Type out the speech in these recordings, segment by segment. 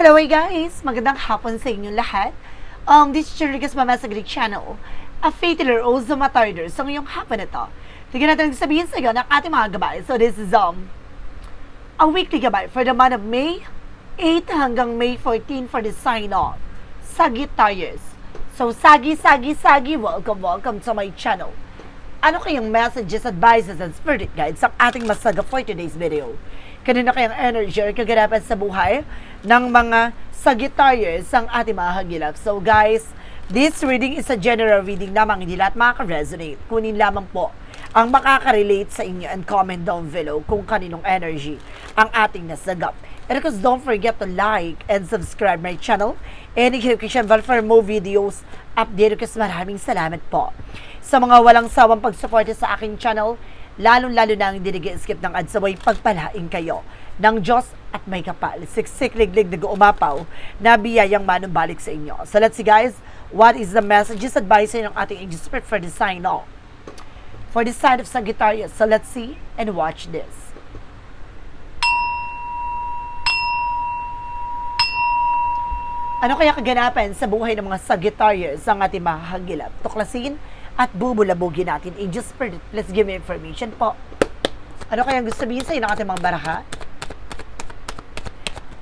Hello guys! Magandang hapon sa inyong lahat. Um, this is Chirigas Mama sa Greek Channel. A faithler o Zumatarder sa ngayong hapon na to. Tignan natin ang sabihin sa iyo ng ating mga gabay. So this is um, a weekly gabay for the month of May 8 hanggang May 14 for the sign off. Sagittarius. So sagi, sagi, sagi, welcome, welcome to my channel. Ano kayang messages, advices, and spirit guides ang ating masaga for today's video? Kanina kayang energy or kaganapan sa buhay ng mga Sagittarius ang ating mga hagilap. So guys, this reading is a general reading lamang, hindi lahat makaka-resonate. Kunin lamang po ang makaka-relate sa inyo and comment down below kung kaninong energy ang ating nasagap. And of course, don't forget to like and subscribe my channel and i-click bell for more videos update kasi maraming salamat po sa mga walang sawang pagsuporta sa aking channel, lalong-lalo na ang dinigi-skip ng adsaway pagpalaing kayo ng Diyos at may kapal. Siksik-liglig na umapaw na biyayang manumbalik sa inyo. So let's see guys, what is the messages advice ng ating angel spirit for the sign of? For the sign of Sagittarius. So let's see and watch this. Ano kaya kaganapan sa buhay ng mga Sagittarius ang ating mahagilap? Tuklasin at bubulabugin natin. Angel Spirit, let's give me information po. Ano kaya gusto sabihin sa ng ating mga baraha?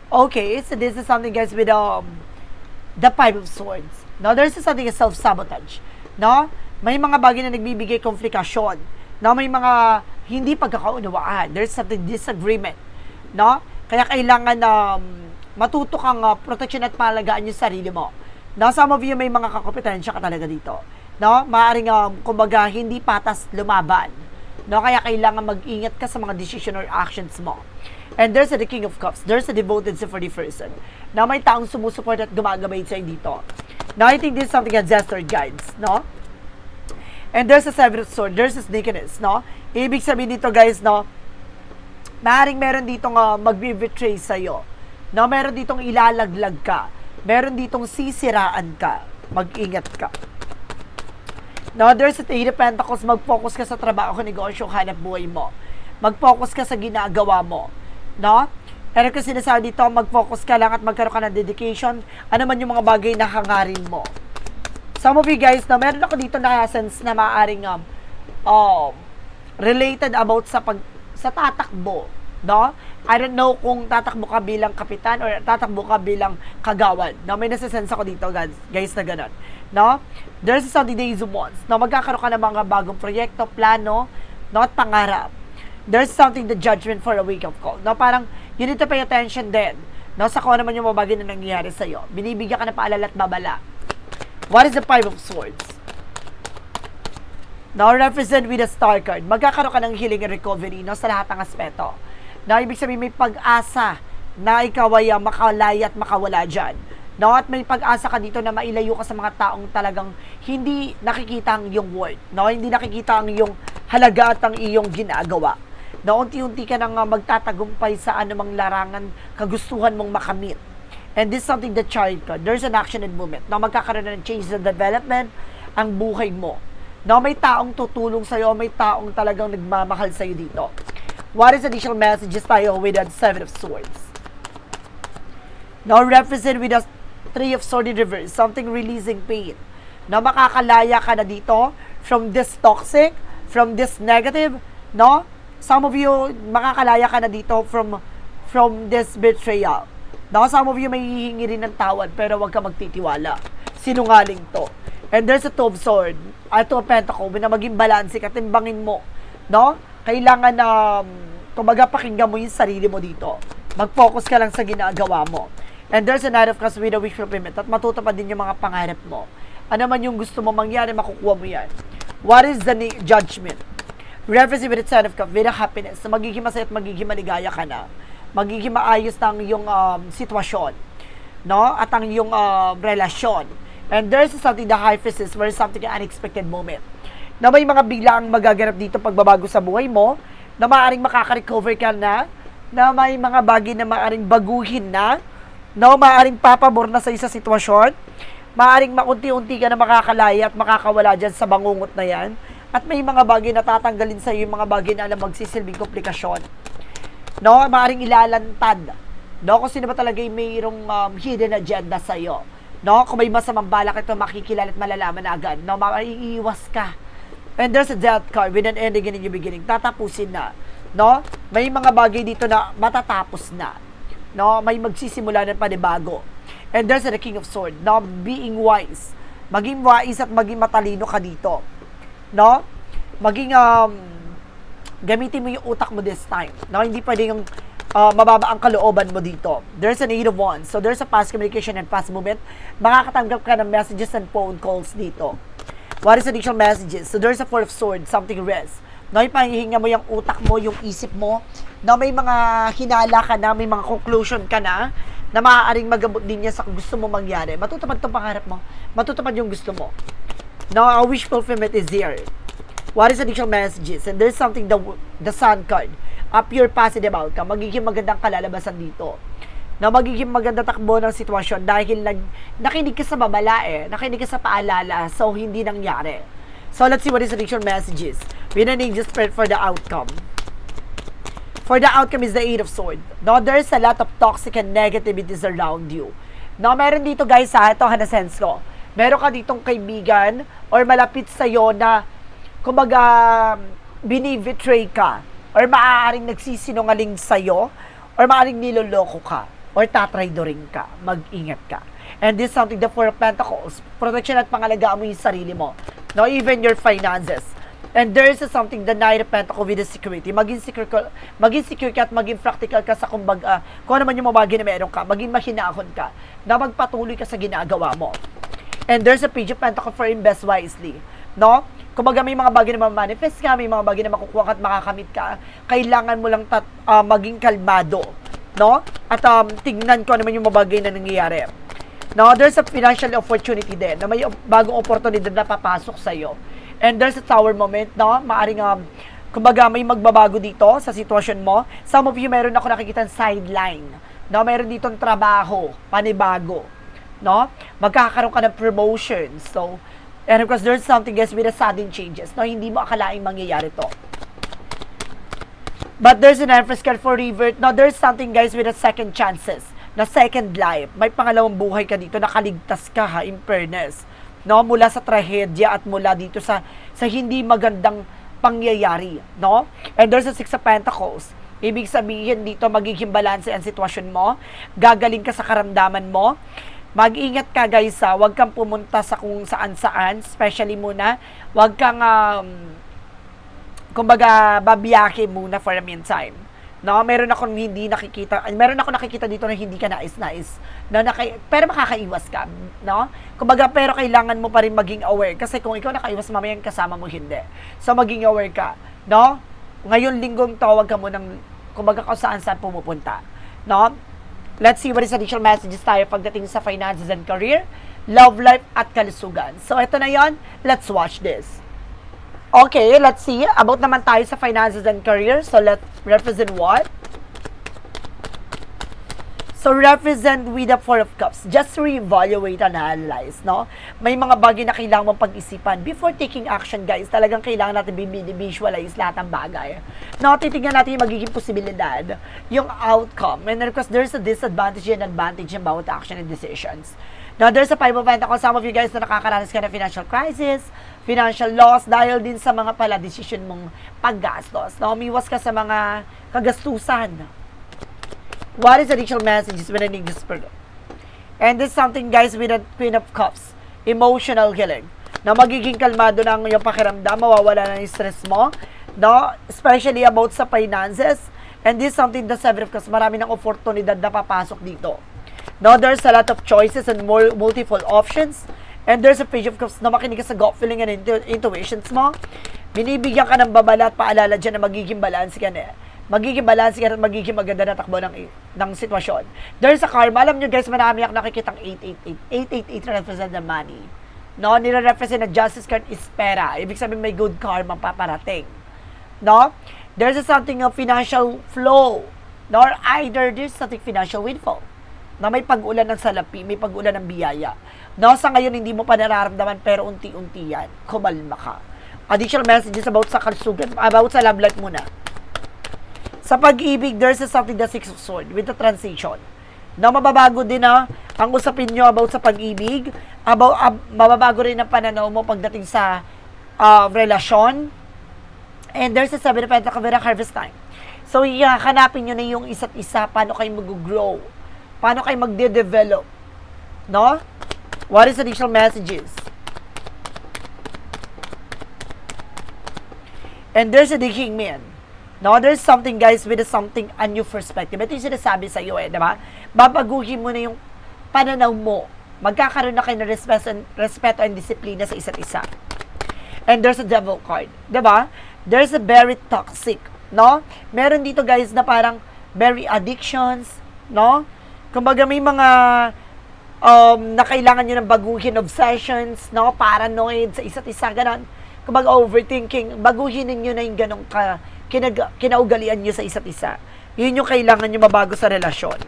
Okay, so this is something guys with um, the Five of Swords. No, there's something self-sabotage. No? May mga bagay na nagbibigay komplikasyon. No, may mga hindi pagkakaunawaan. There's something disagreement. No? Kaya kailangan um, matuto kang uh, protection at palagaan yung sarili mo. No, some of you may mga kakompetensya ka talaga dito. No, maaring um, kumbaga hindi patas lumaban. No, kaya kailangan mag-ingat ka sa mga decision or actions mo. And there's a the King of Cups. There's a devoted the person. Na may taong sumusuport at gumagabay sa'yo dito. Now, I think this is something that gesture guides, no? And there's a Seven of Swords. There's a sneakiness, no? Ibig sabihin dito, guys, no? Maaring meron ditong uh, mag-betray sa'yo. No, meron ditong ilalaglag ka. Meron ditong sisiraan ka. Mag-ingat ka. No, there's a Eight of Pentacles. Mag-focus ka sa trabaho, negosyo, hanap buhay mo. Mag-focus ka sa ginagawa mo. No? Pero kasi sinasabi dito, mag-focus ka lang at magkaroon ka ng dedication. Ano man yung mga bagay na hangarin mo. Some of you guys, na meron ako dito na sense na maaaring um, um, related about sa pag sa tatakbo, no? I don't know kung tatakbo ka bilang kapitan or tatakbo ka bilang kagawad. No, may nasa-sense ako dito, guys, guys na ganun. No? There's something that is wants. No, magkakaroon ka ng mga bagong proyekto, plano, no, at pangarap. There's something the judgment for a wake up call. No, parang you need to pay attention din. No, sa kung ano man yung mga bagay na nangyayari sa'yo. Binibigyan ka na paalala at babala. What is the Five of Swords? Now, represent with a star card. Magkakaroon ka ng healing and recovery no, sa lahat ng aspeto. Na ibig sabihin may pag-asa na ikaw ay uh, makalaya at makawala dyan. No, at may pag-asa ka dito na mailayo ka sa mga taong talagang hindi nakikita ang iyong worth. No, hindi nakikita ang iyong halaga at ang iyong ginagawa. Na unti-unti ka nang uh, magtatagumpay sa anumang larangan kagustuhan mong makamit. And this is something that child ka. There's an action and movement. Na magkakaroon na ng change and development ang buhay mo. No, may taong tutulong sa'yo, may taong talagang nagmamahal sa'yo dito. What is additional messages tayo with the Seven of Swords? Now, represent with the Three of Swords in reverse, something releasing pain. Na makakalaya ka na dito from this toxic, from this negative, no? Some of you, makakalaya ka na dito from from this betrayal. No, some of you may hihingi rin ng tawad pero wag ka magtitiwala. Sinungaling to. And there's a two of sword, a two of pentacle, na maging balanse ka, timbangin mo. No? Kailangan na, um, kumbaga pakinggan mo yung sarili mo dito. Mag-focus ka lang sa ginagawa mo. And there's a night of cups with a wish fulfillment at matutupad din yung mga pangarap mo. Ano man yung gusto mo mangyari, makukuha mo yan. What is the judgment? Reference with the ten of cups, with a happiness. Magiging masaya at magiging maligaya ka na. Magiging maayos na ang iyong um, sitwasyon. No? At ang iyong uh, relasyon. And there's something the high is where something unexpected moment. Na may mga biglaang magaganap dito pagbabago sa buhay mo, na maaaring makaka-recover ka na, na may mga bagay na maaaring baguhin na, na maaaring papabor na sa isa sitwasyon, maaaring maunti-unti ka na makakalaya at makakawala dyan sa bangungot na yan, at may mga bagay na tatanggalin sa iyo yung mga bagay na alam magsisilbing komplikasyon. No, maaaring ilalantad No, kung sino ba talaga yung mayroong um, hidden agenda sa'yo. No, kung may masamang balak ito, makikilala at malalaman na agad. No, maiiwas ka. And there's a death card with an ending and a new beginning. Tatapusin na. No? May mga bagay dito na matatapos na. No? May magsisimula ng panibago. And there's the King of Sword. No? Being wise. Maging wise at maging matalino ka dito. No? Maging um, gamitin mo yung utak mo this time. No? Hindi pwede yung uh, mababa ang kalooban mo dito. There's an eight of wands. So there's a fast communication and fast movement. Makakatanggap ka ng messages and phone calls dito. What is additional messages? So there's a four of swords, something rest. No, ipahihinga mo yung utak mo, yung isip mo, na may mga hinala ka na, may mga conclusion ka na, na maaaring magabot din niya sa gusto mo mangyari. Matutupad itong pangarap mo. Matutupad yung gusto mo. No, a wish fulfillment is here. What is additional messages? And there's something, the, the sun card. A pure positive outcome. Magiging magandang kalalabasan dito. Na magiging maganda takbo ng sitwasyon dahil nag, nakinig ka sa babala eh. Nakinig ka sa paalala. So, hindi nangyari. So, let's see what is additional messages. We don't need just for the outcome. For the outcome is the Eight of Swords. No, there's a lot of toxic and negativities around you. No, meron dito guys ha, ito hanasense ko. Meron ka ditong kaibigan or malapit sa'yo na kumbaga binibetray ka or maaaring nagsisinungaling sa'yo or maaaring niloloko ka or tatraydoring ka. Mag-ingat ka. And this is something, the Four of Pentacles, protection at pangalagaan mo yung sarili mo. No, even your finances. And there is something, the Knight of Pentacles with the security. Maging secure ka, maging secure ka at maging practical ka sa kumbaga, kung ano man yung mga bagay na meron ka, maging mahinahon ka, na magpatuloy ka sa ginagawa mo. And there's a page of Pentacles for invest wisely. No? Kumbaga may mga bagay na ma-manifest ka, may mga bagay na makukuha ka at makakamit ka, kailangan mo lang tat, ah, maging kalmado. No? At um, tingnan ko ano man yung mga bagay na nangyayari. No, there's a financial opportunity din na may bagong oportunidad na papasok sa iyo. And there's a tower moment, no? Maaring um, kumbaga may magbabago dito sa sitwasyon mo. Some of you meron ako nakikita sideline. No, meron ditong trabaho, panibago. No? Magkakaroon ka ng promotion. So, and of course, there's something guys with a sudden changes. No, hindi mo akalaing mangyayari to. But there's an Empress card for revert. No, there's something guys with a second chances na second life. May pangalawang buhay ka dito, nakaligtas ka ha, in fairness. No, mula sa trahedya at mula dito sa sa hindi magandang pangyayari, no? And there's a Six of Pentacles. Ibig sabihin dito magiging balanse ang sitwasyon mo, gagaling ka sa karamdaman mo. Mag-ingat ka guys ha, huwag kang pumunta sa kung saan-saan, especially muna, huwag kang um, kumbaga babiyake muna for a meantime. No, meron akong hindi nakikita, meron ako nakikita dito na hindi ka nais-nais. Na kay, pero makakaiwas ka, no? Kumbaga, pero kailangan mo pa rin maging aware kasi kung ikaw nakaiwas mamaya yung kasama mo hindi. So maging aware ka, no? Ngayon linggong tawag ka mo kumbaga kung saan saan pumupunta, no? Let's see what is additional messages tayo pagdating sa finances and career, love life at kalusugan. So ito na yon, let's watch this. Okay, let's see. About naman tayo sa finances and career. So, let's represent what? So, represent with the Four of Cups. Just re-evaluate and analyze, no? May mga bagay na kailangan mong pag-isipan. Before taking action, guys, talagang kailangan natin visualize lahat ng bagay. No, titignan natin yung magiging posibilidad, yung outcome. And of course, there's a disadvantage and advantage about action and decisions. Now, there's a five of pentacles. Some of you guys na nakakaranas ka ng financial crisis, financial loss, dahil din sa mga pala decision mong paggastos. No, umiwas ka sa mga kagastusan. What is additional messages when I need this spirit? And this is something, guys, with a Queen of Cups. Emotional healing. Na magiging kalmado na ang iyong pakiramdam, mawawala na yung stress mo. No? Especially about sa finances. And this is something, the Seven of Cups, marami ng oportunidad na papasok dito. No, there's a lot of choices and more multiple options. And there's a page of cups na makinig sa gut feeling and intu- intuitions mo. Binibigyan ka ng babala at paalala dyan na magiging balance ka na. Magiging balance ka at magiging maganda na takbo ng, ng sitwasyon. There's a karma. Alam nyo guys, marami ako nakikitang 888. 888 represent the money. No, nire-represent na justice card is pera. Ibig sabihin may good karma paparating. No? There's a something of financial flow. Nor either there's something financial windfall na may pag-ulan ng salapi, may pag-ulan ng biyaya. No, sa ngayon hindi mo pa nararamdaman pero unti-unti yan, kumalma ka. Additional messages about sa kalusugan, about sa love life muna. Sa pag-ibig, there's a something the six of sword with the transition. Na mababago din na ang usapin nyo about sa pag-ibig, about, ab- mababago rin ang pananaw mo pagdating sa ah, relasyon. And there's a seven of pentacles harvest time. So, yeah, hanapin nyo na yung isa't isa, paano kayo mag-grow, paano kayo magde-develop. No? What is additional messages? And there's a digging man. No, there's something guys with a something a new perspective. Ito yung sinasabi sa iyo eh, di ba? Babaguhin mo na yung pananaw mo. Magkakaroon na kayo ng respeto and, respeto and disiplina sa isa't isa. And there's a devil card, di ba? There's a very toxic, no? Meron dito guys na parang very addictions, no? Kumbaga may mga um, na kailangan nyo ng baguhin obsessions, no? Paranoid sa isa't isa, ganon. Kumbaga overthinking, baguhin ninyo na yung ganong ka, kinag, kinaugalian nyo sa isa't isa. Yun yung kailangan nyo mabago sa relasyon.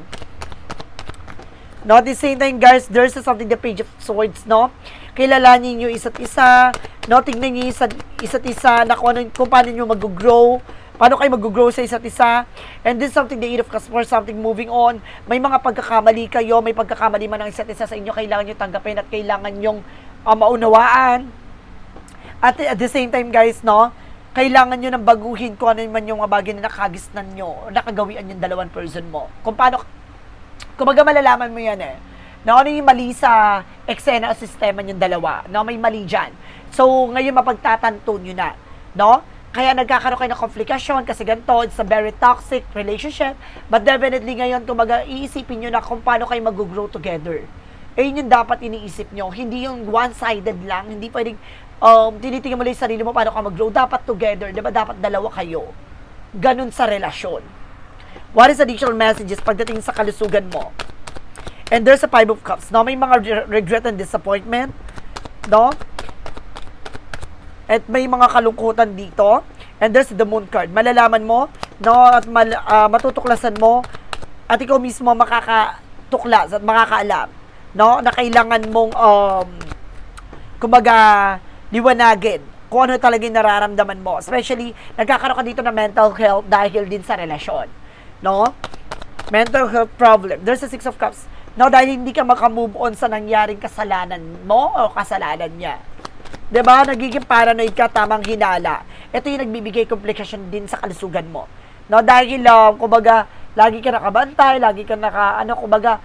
No, at the same time, guys, there's something the page of swords, no? Kilalanin nyo isa't isa, no? Tingnan nyo isa't isa na kung, ano, kung paano nyo mag-grow, paano kayo mag-grow sa isa't isa. And this is something the eight of cups for something moving on. May mga pagkakamali kayo, may pagkakamali man ng isa't isa sa inyo, kailangan nyo tanggapin at kailangan nyong uh, maunawaan. At at the same time, guys, no? Kailangan nyo nang baguhin kung ano man yung mga bagay na nakagisnan nyo o nakagawian yung dalawang person mo. Kung paano, kumbaga malalaman mo yan eh. Na ano yung mali sa eksena o sistema yung dalawa. No, may mali dyan. So, ngayon mapagtatanto nyo na. No? Kaya nagkakaroon kayo ng komplikasyon kasi ganito, it's a very toxic relationship. But definitely ngayon, kumbaga, iisipin nyo na kung paano kayo mag-grow together. Eh, yun yung dapat iniisip nyo. Hindi yung one-sided lang. Hindi pwedeng, um, tinitingnan mo lang yung sarili mo paano ka mag-grow. Dapat together. Diba? Dapat dalawa kayo. Ganun sa relasyon. What is additional messages pagdating sa kalusugan mo? And there's a five of cups. No, may mga re- regret and disappointment. No? At may mga kalungkutan dito. And there's the moon card. Malalaman mo, no, at mal, ah, matutuklasan mo at ikaw mismo makakatuklas at makakaalam, no, na kailangan mong um kumbaga liwanagin kung ano talaga yung nararamdaman mo. Especially, nagkakaroon ka dito ng mental health dahil din sa relasyon. No? Mental health problem. There's a six of cups. No, dahil hindi ka makamove on sa nangyaring kasalanan mo o kasalanan niya. 'Di ba? Nagiging paranoid ka tamang hinala. Ito yung nagbibigay komplikasyon din sa kalusugan mo. No, dahil um, kumbaga, lagi ka nakabantay, lagi ka naka ano kumbaga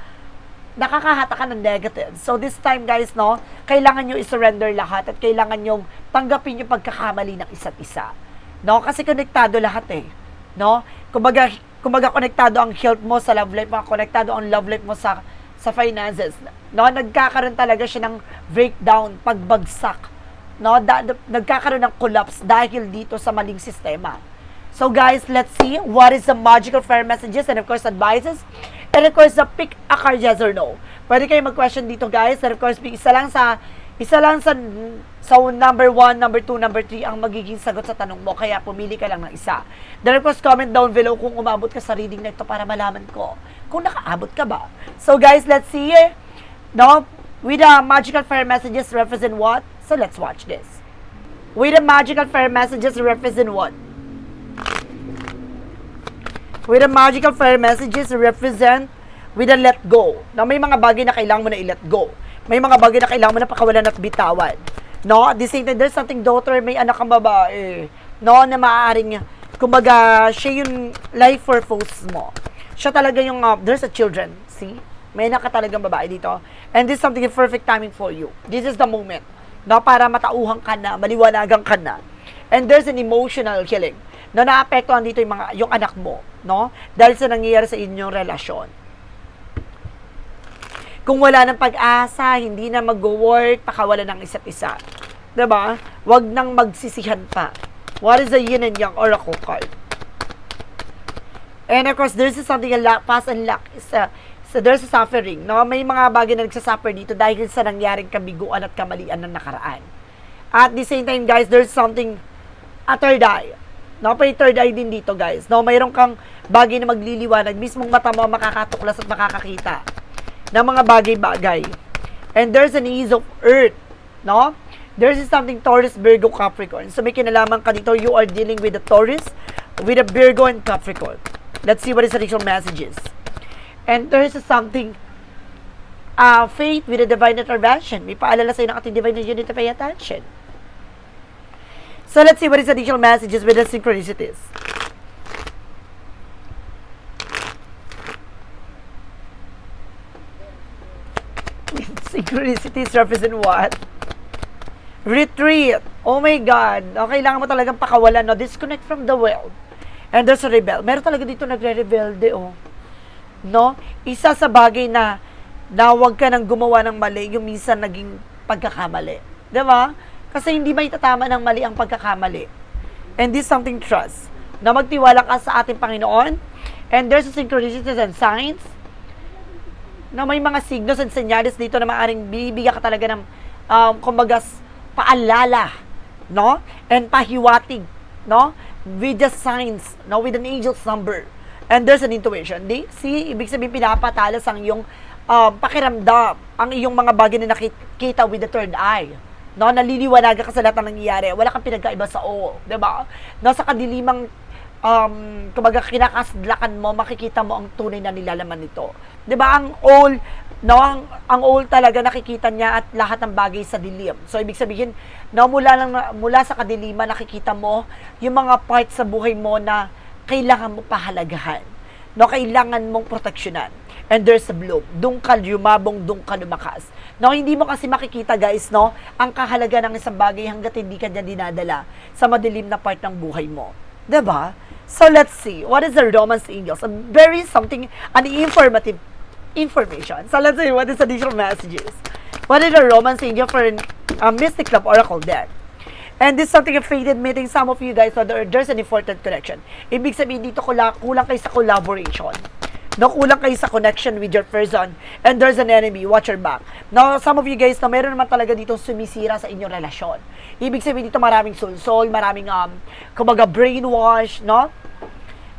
nakakahata ka ng negative. So this time guys, no, kailangan nyo i-surrender lahat at kailangan nyo tanggapin yung pagkakamali ng isa't isa. No, kasi konektado lahat eh. No? Kumbaga, kumbaga konektado ang health mo sa love life mo, konektado ang love life mo sa sa finances. No, nagkakaroon talaga siya ng breakdown, pagbagsak. No, da, da- nagkakaroon ng collapse dahil dito sa maling sistema. So guys, let's see what is the magical fair messages and of course advices. And of course, the pick a card yes or no. Pwede kayo mag-question dito guys. And of course, isa lang sa isa lang sa sa number 1, number 2, number 3 ang magiging sagot sa tanong mo. Kaya pumili ka lang ng isa. Then of course, comment down below kung umabot ka sa reading na ito para malaman ko kung nakaabot ka ba. So guys, let's see. No? With the magical fair messages represent what? So let's watch this. With the magical fair messages represent what? With the magical fire messages represent with a let go. Na may mga bagay na kailangan mo na i-let go. May mga bagay na kailangan mo na pakawalan at bitawan. No? At the same time, there's something daughter, may anak kang babae. No? Na maaaring, kumbaga, siya yung life purpose mo. Siya talaga yung, uh, there's a children. See? May anak ka talagang babae dito. And this is something perfect timing for you. This is the moment. No? Para matauhan ka na, maliwanagan ka na. And there's an emotional healing na naapektuhan dito yung, mga, yung anak mo, no? Dahil sa nangyayari sa inyong relasyon. Kung wala ng pag-asa, hindi na mag-work, pakawala ng isa't isa. ba? Huwag nang magsisihan pa. What is the yin and yang oracle card? And of course, there's something a luck, past and luck. Is a, so there's a suffering. No? May mga bagay na nagsasuffer dito dahil sa nangyaring kabiguan at kamalian ng nakaraan. At the same time, guys, there's something a third eye. No, may third eye din dito, guys. No, mayroon kang bagay na magliliwanag. Mismong mata mo makakatuklas at makakakita ng mga bagay-bagay. And there's an ease of earth. No? There's something Taurus, Virgo, Capricorn. So may kinalaman ka dito, you are dealing with the Taurus, with a Virgo and Capricorn. Let's see what is the additional messages. And there's something uh, faith with a divine intervention. May paalala sa'yo ng ating divine unit to pay attention. So let's see what is additional messages with the synchronicities. synchronicities represent what? Retreat. Oh my God. O, kailangan mo talagang pakawalan, no? Disconnect from the world. And there's a rebel. Meron talaga dito nagre-rebelde, oh. No? Isa sa bagay na na huwag ka nang gumawa ng mali, yung minsan naging pagkakamali. 'Di ba? Kasi hindi may tatama ng mali ang pagkakamali. And this something trust. Na magtiwala ka sa ating Panginoon. And there's a synchronicities and signs na may mga signos and senyales dito na maaring bibigyan ka talaga ng um, kumbaga paalala, no? And pahiwatig, no? With the signs, no? With an angel's number. And there's an intuition. Di, see, ibig sabihin pinapatalas ang iyong um, pakiramdam, ang iyong mga bagay na nakikita with the third eye. No, naliliwanagan ka sa lahat ng nangyayari. Wala kang pinagkaiba sa all, 'di ba? No, sa kadilimang um, kumbaga kinakasadlakan mo, makikita mo ang tunay na nilalaman nito. 'Di ba ang all no, ang, ang all talaga nakikita niya at lahat ng bagay sa dilim. So ibig sabihin, no, mula lang mula sa kadiliman nakikita mo yung mga parts sa buhay mo na kailangan mo pahalagahan. No, kailangan mong proteksyonan. And there's a bloom. Doon ka lumabong, doon ka lumakas. No, hindi mo kasi makikita guys, no, ang kahalaga ng isang bagay hanggat hindi ka niya dinadala sa madilim na part ng buhay mo. 'Di ba? So let's see, what is the Romance Angels? A very something, an informative information. So let's see, what is additional messages? What is the Romance Angel for a Mystic Club Oracle deck? And this is something a fated meeting. Some of you guys know there, there's an important connection. Ibig sabihin dito kulang, kulang kayo sa collaboration. No, kulang kayo sa connection with your person. And there's an enemy. Watch your back. Now, some of you guys na meron naman talaga dito sumisira sa inyong relasyon. Ibig sabihin dito maraming soul-soul, maraming, um, kumbaga, brainwash, no?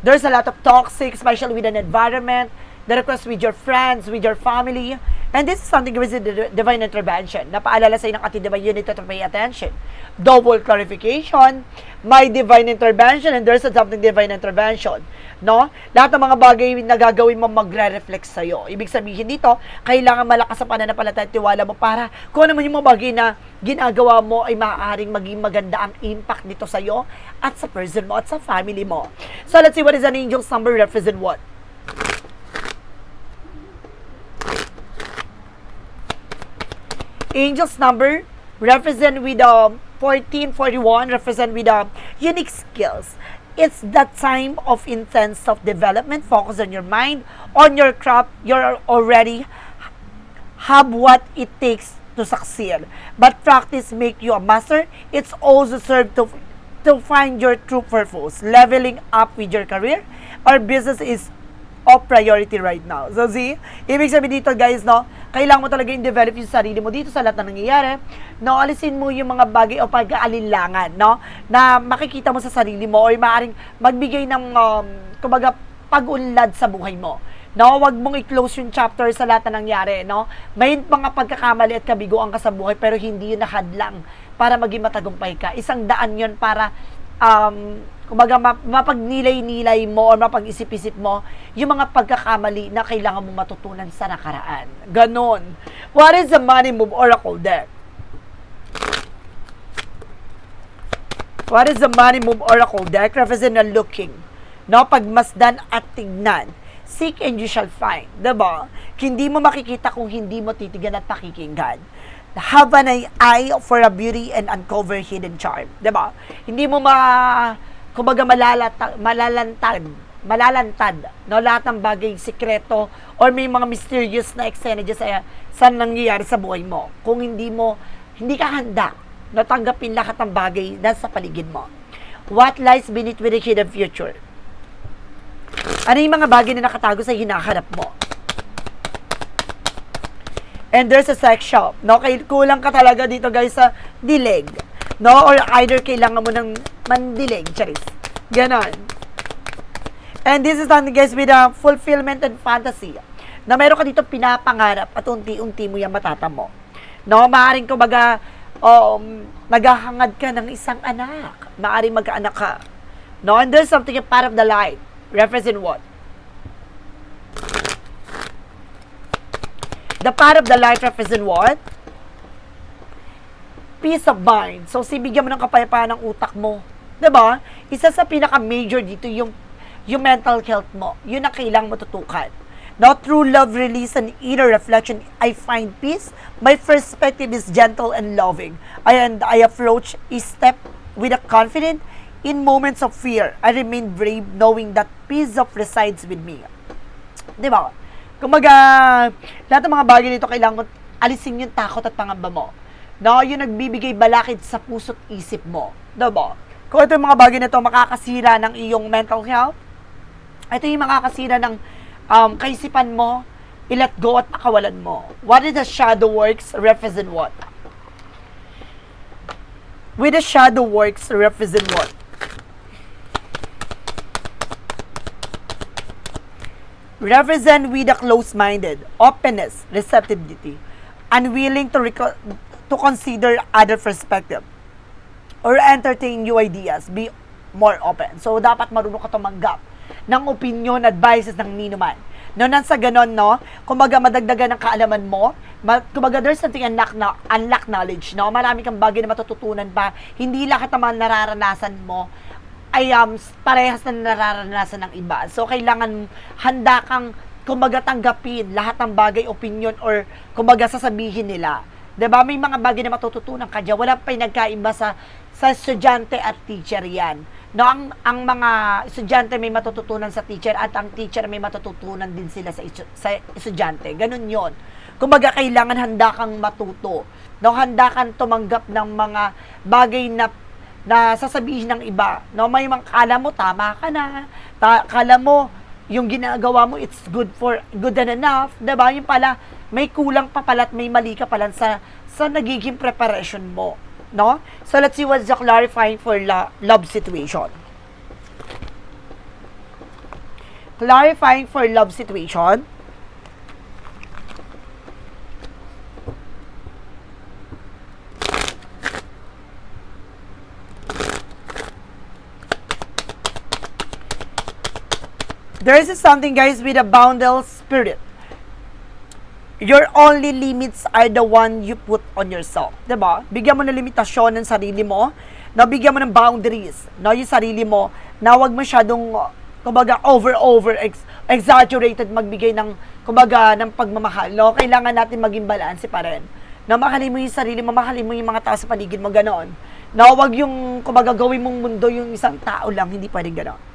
There's a lot of toxic, especially with an environment, the request with your friends, with your family. And this is something with the divine intervention. Napaalala sa ng ating divine unit to pay attention. Double clarification, my divine intervention, and there's something divine intervention. No? Lahat ng mga bagay na gagawin mo magre-reflect sa'yo. Ibig sabihin dito, kailangan malakas sa pananampalataya at tiwala mo para kung ano man yung mga bagay na ginagawa mo ay maaaring maging maganda ang impact nito sa'yo at sa person mo at sa family mo. So let's see what is an angel's number represent what? Angel's number represent with um, 1441 represent with um, unique skills. It's that time of intense self-development. Focus on your mind, on your craft. You're already have what it takes to succeed. But practice make you a master. It's also serve to to find your true purpose. Leveling up with your career or business is of priority right now. So see, ibig sabihin dito guys, no, kailangan mo talaga i-develop yung sarili mo dito sa lahat na nangyayari. No, alisin mo yung mga bagay o pag-aalinlangan, no, na makikita mo sa sarili mo or maaaring magbigay ng, um, kumbaga, pag-unlad sa buhay mo. No, wag mong i-close yung chapter sa lahat na nangyari, no? May mga pagkakamali at kabiguan ka sa buhay pero hindi yun nakadlang para maging matagumpay ka. Isang daan yun para um, kumbaga map- mapagnilay-nilay mo or mapag-isip-isip mo yung mga pagkakamali na kailangan mo matutunan sa nakaraan. Ganon. What is the money move oracle deck? What is the money move oracle deck? Represent na looking. No, pagmasdan at tignan. Seek and you shall find. Diba? Hindi mo makikita kung hindi mo titigan at pakikinggan. Have an eye for a beauty and uncover hidden charm. Diba? Hindi mo ma kumbaga malalata, malalantad malalantad no lahat ng bagay sikreto or may mga mysterious na eksena sa sa nangyayari sa buhay mo kung hindi mo hindi ka handa na tanggapin lahat ng bagay na sa paligid mo what lies beneath with the hidden future ano yung mga bagay na nakatago sa hinaharap mo and there's a sex shop no kay kulang ka talaga dito guys sa dileg no or either kailangan mo ng mandileg charis ganon And this is something guys with a fulfillment and fantasy. Na meron ka dito pinapangarap at unti-unti mo yung matatamo. No, maaaring kumbaga um, naghahangad ka ng isang anak. Maaaring magkaanak ka. No, and there's something part of the light. Represent what? The part of the light represent what? Peace of mind. So, sibigyan mo ng kapayapaan ng utak mo. ba? Isa sa pinaka-major dito yung yung mental health mo. Yun ang kailangang matutukan. Now, through love, release, and inner reflection, I find peace. My perspective is gentle and loving. I, and I approach each step with a confidence. In moments of fear, I remain brave knowing that peace of resides with me. Di ba? Kumbaga, lahat ng mga bagay nito kailangan mo alisin yung takot at pangamba mo. No, yung nagbibigay balakid sa puso't isip mo. Di ba? Kung ito yung mga bagay na ito makakasira ng iyong mental health, ito yung makakasira ng um, kaisipan mo, i-let go at makawalan mo. What is the shadow works represent what? With the shadow works represent what? Represent with a close-minded, openness, receptivity, unwilling to reco- to consider other perspective or entertain new ideas, be more open. So, dapat marunong ka tumanggap ng opinion, advices ng ninuman. No, nang sa ganon, no, kumbaga madagdagan ng kaalaman mo, ma- kumbaga there's something unlock, na, unlock knowledge, no, marami kang bagay na matututunan pa, hindi lahat naman nararanasan mo ay um, parehas na nararanasan ng iba. So, kailangan handa kang kumbaga tanggapin lahat ng bagay, opinion, or kumbaga sasabihin nila. ba May mga bagay na matututunan ka dyan. Wala pa yung nagkaiba sa, sa estudyante at teacher yan. No, ang, ang mga estudyante may matututunan sa teacher at ang teacher may matututunan din sila sa, sa estudyante. Ganun yon. Kumbaga, kailangan handa kang matuto. No, handa kang tumanggap ng mga bagay na na sasabihin ng iba. No, may mga kala mo tama ka na. Ta, kala mo yung ginagawa mo it's good for good and enough, 'di ba? Yung pala may kulang pa pala at may mali ka pala sa sa nagiging preparation mo, no? So let's see what's the clarifying for la, love situation. Clarifying for love situation. There is something guys with a boundless spirit. Your only limits are the one you put on yourself. ba? Bigyan mo ng limitasyon ng sarili mo, na bigyan mo ng boundaries, no, yung sarili mo, na wag masyadong kumbaga over over ex, exaggerated magbigay ng kumbaga ng pagmamahal, no? Kailangan natin maging balanse pa rin. Na mahalin mo yung sarili mo, mahalin mo yung mga tao sa paligid mo, ganoon. Na wag yung kumbaga gawin mong mundo yung isang tao lang, hindi pwedeng ganoon.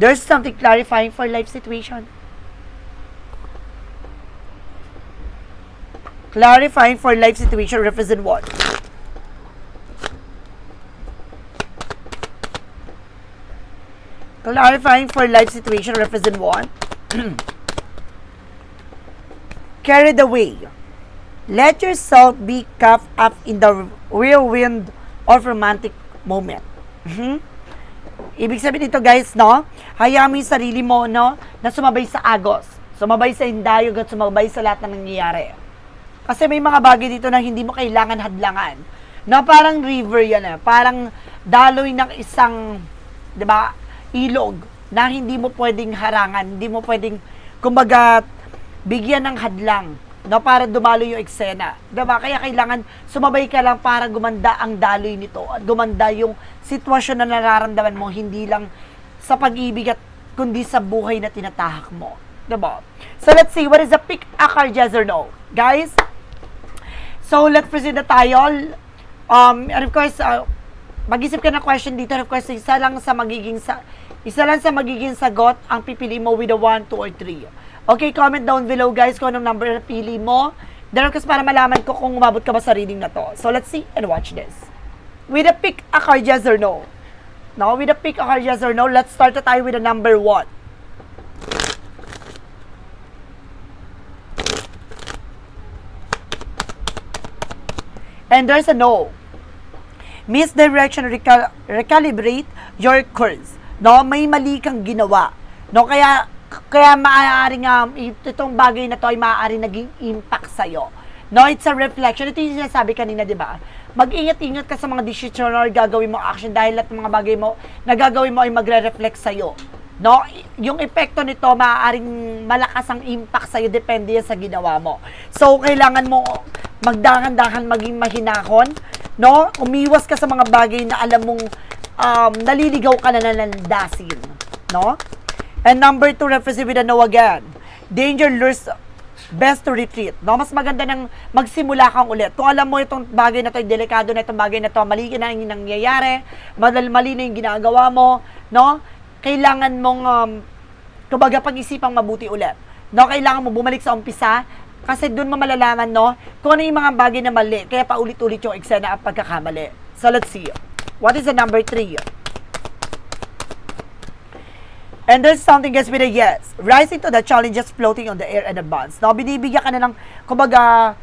There's something clarifying for life situation. Clarifying for life situation represent what? Clarifying for life situation represent what? Carried away. Let yourself be caught up in the whirlwind of romantic moment. Mhm. Ibig sabihin nito guys, no? Hayaan mo yung sarili mo, no? Na sumabay sa agos. Sumabay sa indayog at sumabay sa lahat ng nangyayari. Kasi may mga bagay dito na hindi mo kailangan hadlangan. Na parang river yan eh. Parang daloy ng isang, di ba, ilog na hindi mo pwedeng harangan, hindi mo pwedeng, kumbaga, bigyan ng hadlang no, para dumalo yung eksena. Diba? Kaya kailangan sumabay ka lang para gumanda ang daloy nito at gumanda yung sitwasyon na nararamdaman mo, hindi lang sa pag-ibig at kundi sa buhay na tinatahak mo. Diba? So, let's see, what is the pick a card, yes or no? Guys, so let's proceed na tayo. Um, and of course, uh, mag-isip ka ng question dito. And of course, isa lang sa magiging sa isa lang sa magiging sagot ang pipili mo with a 1, 2, or 3. Okay, comment down below guys kung anong number na pili mo. Course, para malaman ko kung umabot ka ba sa reading na to. So let's see and watch this. With a pick a card, yes or no? Now, with a pick a card, yes or no, let's start na tayo with the number 1. And there's a no. Misdirection, recal- recalibrate your course. No, may mali kang ginawa. No, kaya kaya maaaring um, itong bagay na to ay maaaring naging impact sa No, it's a reflection. Ito yung sinasabi kanina, di ba? mag-ingat-ingat ka sa mga decision or gagawin mo action dahil lahat ng mga bagay mo na gagawin mo ay magre-reflect sa'yo. No? Yung epekto nito, maaaring malakas ang impact sa'yo, depende sa ginawa mo. So, kailangan mo magdahan-dahan maging mahinahon, no? Umiwas ka sa mga bagay na alam mong um, naliligaw ka na nalandasin, no? And number two, reference with the no again. Danger lures best to retreat. No? Mas maganda nang magsimula kang ulit. Kung alam mo itong bagay na to, delikado na itong bagay na to, mali na yung nangyayari, mali na yung ginagawa mo, no? Kailangan mong, um, kumbaga, pag-isipang mabuti ulit. No? Kailangan mo bumalik sa umpisa, kasi doon mo malalaman, no? Kung ano yung mga bagay na mali, kaya paulit-ulit yung eksena at pagkakamali. So, let's see. What is the number three? And there's something gets with a yes. Rising to the challenges floating on the air and advance. No, binibigyan ka na ng, kumbaga,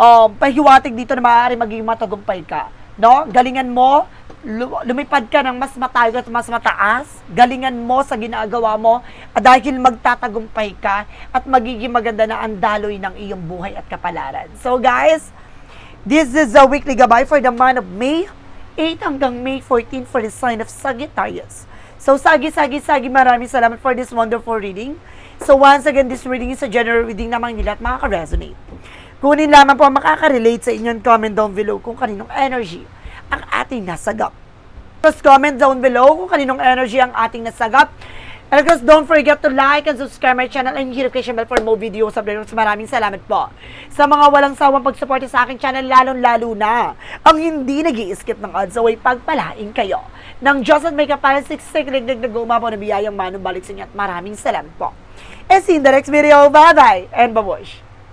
um, pahiwatig dito na maaari maging matagumpay ka. No? Galingan mo, lu- lumipad ka ng mas matayo at mas mataas. Galingan mo sa ginagawa mo dahil magtatagumpay ka at magiging maganda na ang daloy ng iyong buhay at kapalaran. So guys, this is a weekly gabay for the month of May 8 hanggang May 14 for the sign of Sagittarius. So, Sagi, Sagi, Sagi, maraming salamat for this wonderful reading. So, once again, this reading is a general reading naman nila at makaka-resonate. Kunin lamang po makaka-relate sa inyong comment down below kung kaninong energy ang ating nasagap. Just comment down below kung kaninong energy ang ating nasagap. And of course, don't forget to like and subscribe my channel and hit notification bell for more videos updates. Maraming salamat po. Sa mga walang sawang pagsuporta sa aking channel, lalong-lalo na ang hindi nag skip ng odds away pagpalain kayo. Ng Diyos at may kapalan, siksik, liglig, nag-uumapaw na biyayang manong balik sa inyo at maraming salamat po. And see you in the next video. Bye-bye and babush!